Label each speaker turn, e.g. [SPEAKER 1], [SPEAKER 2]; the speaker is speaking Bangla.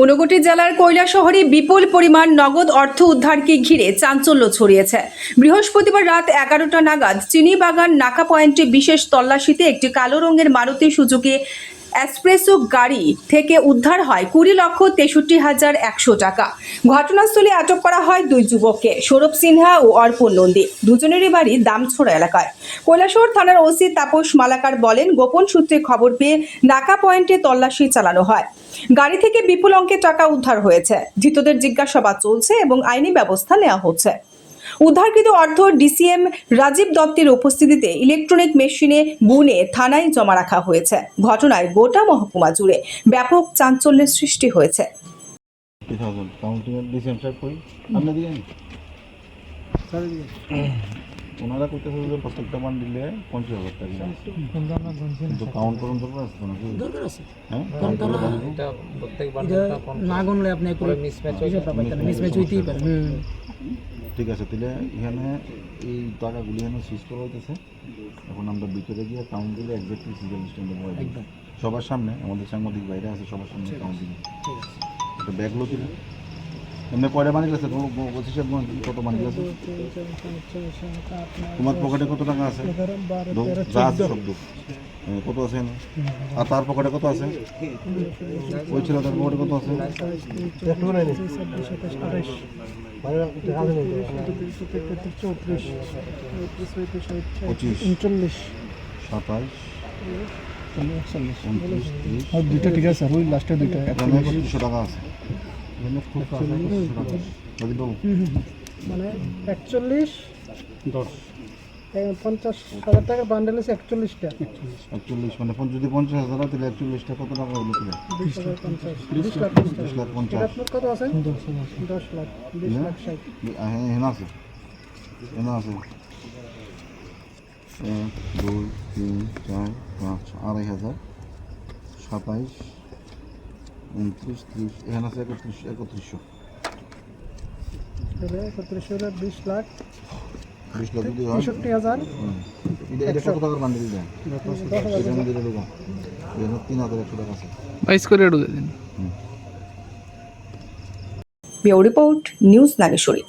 [SPEAKER 1] ঊনকোটি জেলার কৈলা শহরে বিপুল পরিমাণ নগদ অর্থ উদ্ধারকে ঘিরে চাঞ্চল্য ছড়িয়েছে। বৃহস্পতিবার রাত এগারোটা নাগাদ চিনি বাগান নাকা পয়েন্টে বিশেষ তল্লাশিতে একটি কালো রঙের মারুতি সুজুকি এসপ্রেসো গাড়ি থেকে উদ্ধার হয় কুড়ি লক্ষ তেষট্টি হাজার একশো টাকা। ঘটনাস্থলে আটক করা হয় দুই যুবককে, সৌরভ সিনহা ও অর্পণ নন্দী। দুজনেরই বাড়ি দামছড়া এলাকায়। কৈলাসহর থানার ওসি তাপস মালাকার বলেন, গোপন সূত্রে খবর পেয়ে নাকা পয়েন্টে তল্লাশি চালানো হয়। গাড়ি থেকে বিপুল অঙ্কের টাকা উদ্ধার হয়েছে। ধৃতদের জিজ্ঞাসাবাদ চলছে এবং আইনি ব্যবস্থা নেওয়া হচ্ছে। উদ্ধারকৃত অর্থ ডিসিএম রাজীব দত্তের উপস্থিতিতে ইলেকট্রনিক মেশিনে গুনে থানায় জমা রাখা হয়েছে। ঘটনায় গোটা মহকুমা জুড়ে ব্যাপক চাঞ্চল্যের সৃষ্টি হয়েছে।
[SPEAKER 2] ওনারা করতেছে যে প্রত্যেকটা মান দিলে পঞ্চাশ হাজার টাকা। কিন্তু কাউন্ট করুন দরকার আছে নাকি
[SPEAKER 3] দরকার আছে।
[SPEAKER 2] হ্যাঁ?
[SPEAKER 4] প্রত্যেকবার
[SPEAKER 3] না গুনলে আপনি
[SPEAKER 4] মিসম্যাচ
[SPEAKER 3] মিসম্যাচ হইতেই পারে।
[SPEAKER 2] ঠিক আছে তাহলে এখানে এই টাকাগুলি এখানে সুইচ করা হইতেছে। এখন আমরা ভিতরে গিয়ে কাউন্টিলে একজাক্টলি সিরিয়াল পাওয়া
[SPEAKER 3] যায়
[SPEAKER 2] সবার সামনে আমাদের সাংবাদিক বাইরে আছে সবার সামনে কাউন্ট দিলে
[SPEAKER 3] ঠিক আছে।
[SPEAKER 2] একটা ব্যাগলো দিলে এমনি কয়টা বানিয়ে গেছে পঁচিশ কত বানিয়ে গেছে তোমার পকেটে কত টাকা আছে? যা আছে সব কত আছে আর তার পকেটে কত আছে? ওই ছেলেটার পকেটে কত আছে? পঁচিশ
[SPEAKER 3] উনচল্লিশ
[SPEAKER 2] সাতাইশ
[SPEAKER 3] আর দুইটা ঠিক আছে আর ওই লাস্টে দুইটা।
[SPEAKER 2] একত্রিশশো টাকা আছে।
[SPEAKER 3] মানে একচল্লিশ। দশ। পঞ্চাশ হাজার টাকার বান্ডেল আছে একচল্লিশটা।
[SPEAKER 2] একচল্লিশ মানে যদি পঞ্চাশ হাজার হয় তাহলে একচল্লিশটা কত টাকা হলো তাহলে
[SPEAKER 3] বিশ হাজার পঞ্চাশ। বিশ লাখ।
[SPEAKER 2] বিশ লাখ পঞ্চাশ।
[SPEAKER 3] আপনার কত আছে? দশ লাখ বিশ লাখ ষাট।
[SPEAKER 2] হ্যাঁ এখানে আছে। এখানে আছে। এক দুই তিন চার পাঁচ আড়াই হাজার সাতাইশ উনত্রিশ ত্রিশ এখানে আছে একত্রিশ একত্রিশশো
[SPEAKER 3] তাহলে একত্রিশ হাজার বিশ লাখ
[SPEAKER 2] বিশ লাখ যদি হয়
[SPEAKER 3] তেষট্টি হাজার
[SPEAKER 2] কত টাকার বান্ডিল
[SPEAKER 3] হাজার
[SPEAKER 2] এখানে দিলে দেবো এখানে তিন হাজার একশো টাকা আছে
[SPEAKER 5] বাইশ করে ঢুকে দিন
[SPEAKER 1] ব্যুরো রিপোর্ট নিউজ নাগেশ্বরী